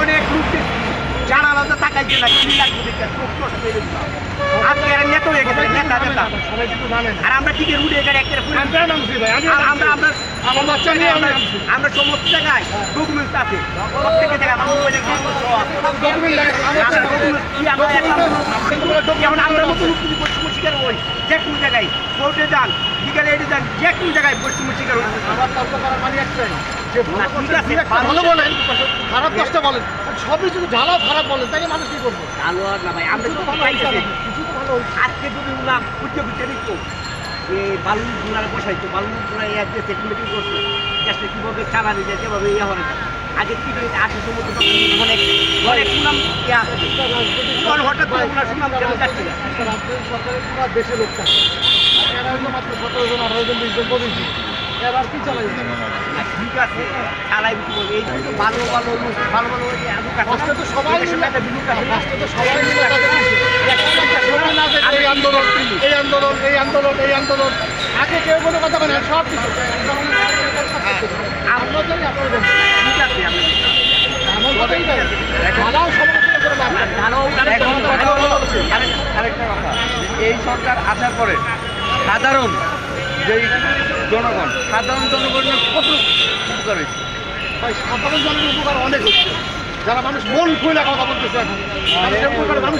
অনেক লোককে জানালা তো তাকাইছে না কি লাগবে দেখতে চোখ নষ্ট হয়ে গেছিল আজকে এরা নেতা হয়ে গেছে নেতা নেতা। আর আমরা টিকে রুটে একটা আমরা আমরা আমার সমস্ত জায়গায় ডকুমেন্টস আছে। প্রত্যেকটা জায়গায় আমার মোবাইলে ডকুমেন্ট লাগে আমার আমরা তো- documents কি আমরা একটা যেমন আমরা মতো লোক পশ্চিম শিকার হই যে কোনো জায়গায় কোর্টে যান বিকালে এটে যান যে কোনো জায়গায় পশ্চিম শিকার হই আমার তর্ক করার মানে একটাই ভালো বলেন। খারাপ বলেন সবই ঢালাও খারাপ বলেন তাকে মানুষ কি করব? ভালো আর না ভাই আমরা। আজকে যদি খুঁজতে খুঁজতে দিত এই বালু গুলার বসাইতো বালু গুলা এক দেশে মিটিং করছে দেশটা কীভাবে চালানো যায় যেভাবে ইয়ে হবে আগে কি করে আশি সমুদ্র অনেক অনেক সুনাম ইয়ে হঠাৎ করে সুনাম কেন যাচ্ছে না দেশে লোক থাকে মাত্র প্রতিনিধি এবার কি চালাইছে ঠিক আছে চালাই এই যে ভালো ভালো ভালো ভালো কষ্ট তো সবাই মিলে কষ্ট তো সবাই মিলে এই আন্দোলন এই আন্দোলন এই আন্দোলন এই আন্দোলন। আগে কেউ কোনো কথা বলে সব কিছু। এই সরকার আসার পরে সাধারণ যেই জনগণ সাধারণ জনগণের কত উপকার হয়েছে। ভাই সাধারণ জনের উপকার অনেক হচ্ছে যারা মানুষ মন খুলে কথা বলতেছে এখন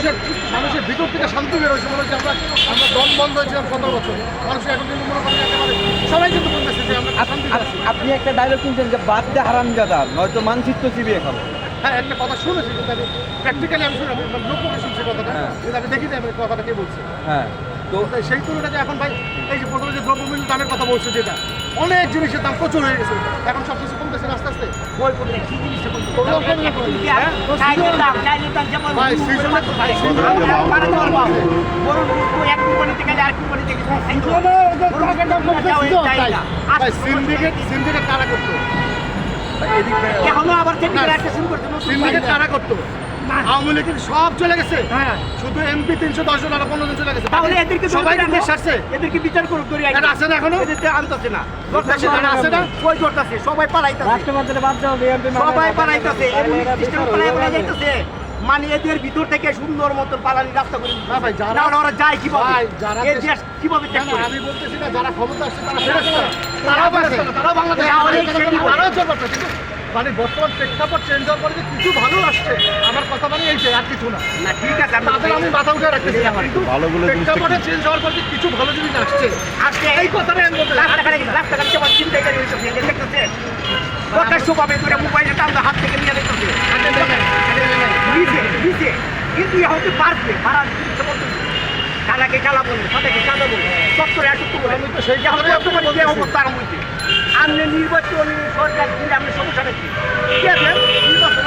মানুষের মানুষের ভিতর থেকে শান্তি বের হয়েছে মনে হচ্ছে আমরা আমরা দম বন্ধ হয়েছিলাম সতেরো বছর। মানুষ এখন কিন্তু মনে করেন একেবারে সবাই কিন্তু বলতেছে যে আমরা শান্তি আপনি একটা ডায়লগ শুনছেন যে বাদ দে হারাম জাদা নয়তো মানচিত্র চিবিয়ে খাব। হ্যাঁ একটা কথা শুনেছি কিন্তু আমি প্র্যাকটিক্যালি আমি শুনে আমি লোক শুনছি কথাটা হ্যাঁ। কিন্তু আমি দেখি আমি কথাটা কে বলছে। হ্যাঁ। তো সেই তুলনায় এখন ভাই এই যে প্রথমে যে দ্রব্যমূল্য দামের কথা বলছে যেটা অনেক জিনিসের দাম প্রচুর হয়ে গেছে। এখন সব কিছু কমতেছে। না আস্তে আস্তে। বই পড়লে কি। হ্যাঁ? সিন্ডিকেট সিন্ডিকেট কারা করতো? করতে সিন্ডিকেট কারা করতো? আওয়ামী লীগের সব চলে গেছে। হ্যাঁ। শুধু এমপি তিনশো দশ জন আর পনেরো জন চলে গেছে। তাহলে এদেরকে সবাই দেশ। ছাড়ছে এদেরকে বিচার করুক ধরে আছে না এখনও? এদেরকে আনতেছে না। দেশে তারা না? কই করতেছে সবাই পালাইতেছে। রাষ্ট্রপতির বাদ দাও সবাই পালাইতেছে। এমনি সিস্টেম পালাই পালাই যাইতেছে। মানে এদের ভিতর থেকে সুন্দর মতো পালানি রাস্তা করে না ভাই, যারা- না ওরা যায় কীভাবে? ভাই, যারা এই দেশ- দেশ কীভাবে কেন আমি বলতেছি না যারা ক্ষমতা আসছে তারা বাংলাদেশ তারা চলবে মানে বর্তমান প্রেক্ষাপট চেঞ্জ হওয়ার পরে যে কিছু ভালো আসছে আমার কথা মানে এই যে আর কিছু না। না ঠিক আছে তাদের আমি মাথা উঠে রাখতেছি কিন্তু ভালোগুলো প্রেক্ষাপটে চেঞ্জ হওয়ার পর যে কিছু ভালো জিনিস আসছে আজকে এই কথাটাই আমি বলতে দেখতেছে পাবে করে মোবাইলে হাত থেকে নিয়ে দেখতেছে নিচে নিচে। কিন্তু ইয়ে হতে পারবে পারার জিনিসটা বলতেছে কালাকে কালা বলে সাদাকে সাদা বলে চত্বরে একটু বলে আমি তো সেই যখন কথাটাই বর্তমানে আপনাকে যে বলতেছি। অবস্থা আরম্ভ হয়েছে আপনি নির্বাচনী সরকার দিলে আপনি সমস্যাটা কি কি আছে? নির্বাচন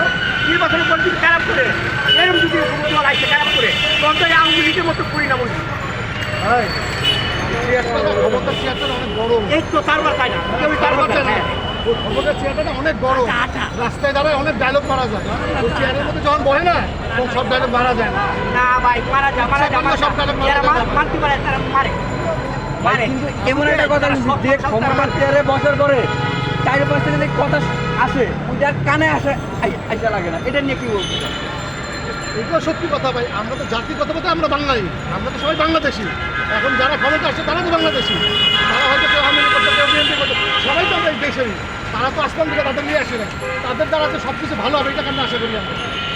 নির্বাচনের পর যদি খারাপ করে এরকম যদি কোনো দল আসছে খারাপ করে তখন তো আওয়ামী লীগের মতো করি না, এই তো তাই না? কেউ ক্ষমতার চেয়ারটা অনেক বড়। আচ্ছা, আচ্ছা। রাস্তায় দাঁড়ায় অনেক ডায়লগ মারা যায়। ওই চেয়ারের মধ্যে যখন বহে না তখন সব ডায়লগ মারা যায় না। ভাই মারা যা মারা যা মারা যা। সব কালে মারা যারা যায়। মা- পারে তারা মারে। এমন একটা কথা যে ক্ষমতার চেয়ারে বসার পরে চার থেকে যে কথা আসে ওইটার কানে আসে আইসা লাগে না। এটা নিয়ে কি বলতে এগুলো সত্যি কথা ভাই আমরা তো জাতিগত মতে আমরা বাঙালি। আমরা তো সবাই বাংলাদেশি। এখন যারা ক্ষমতা আসছে তারা তো বাংলাদেশি। তারা হয়তো কেউ আমেরিকা করতো কেউ বিএনপি করতো সবাই তো আমরা দেশেরই। তারা তো আসলাম থেকে তাদের নিয়ে আসে না তাদের দ্বারা তো সব কিছু ভালো হবে এটা কেন আশা করি আমরা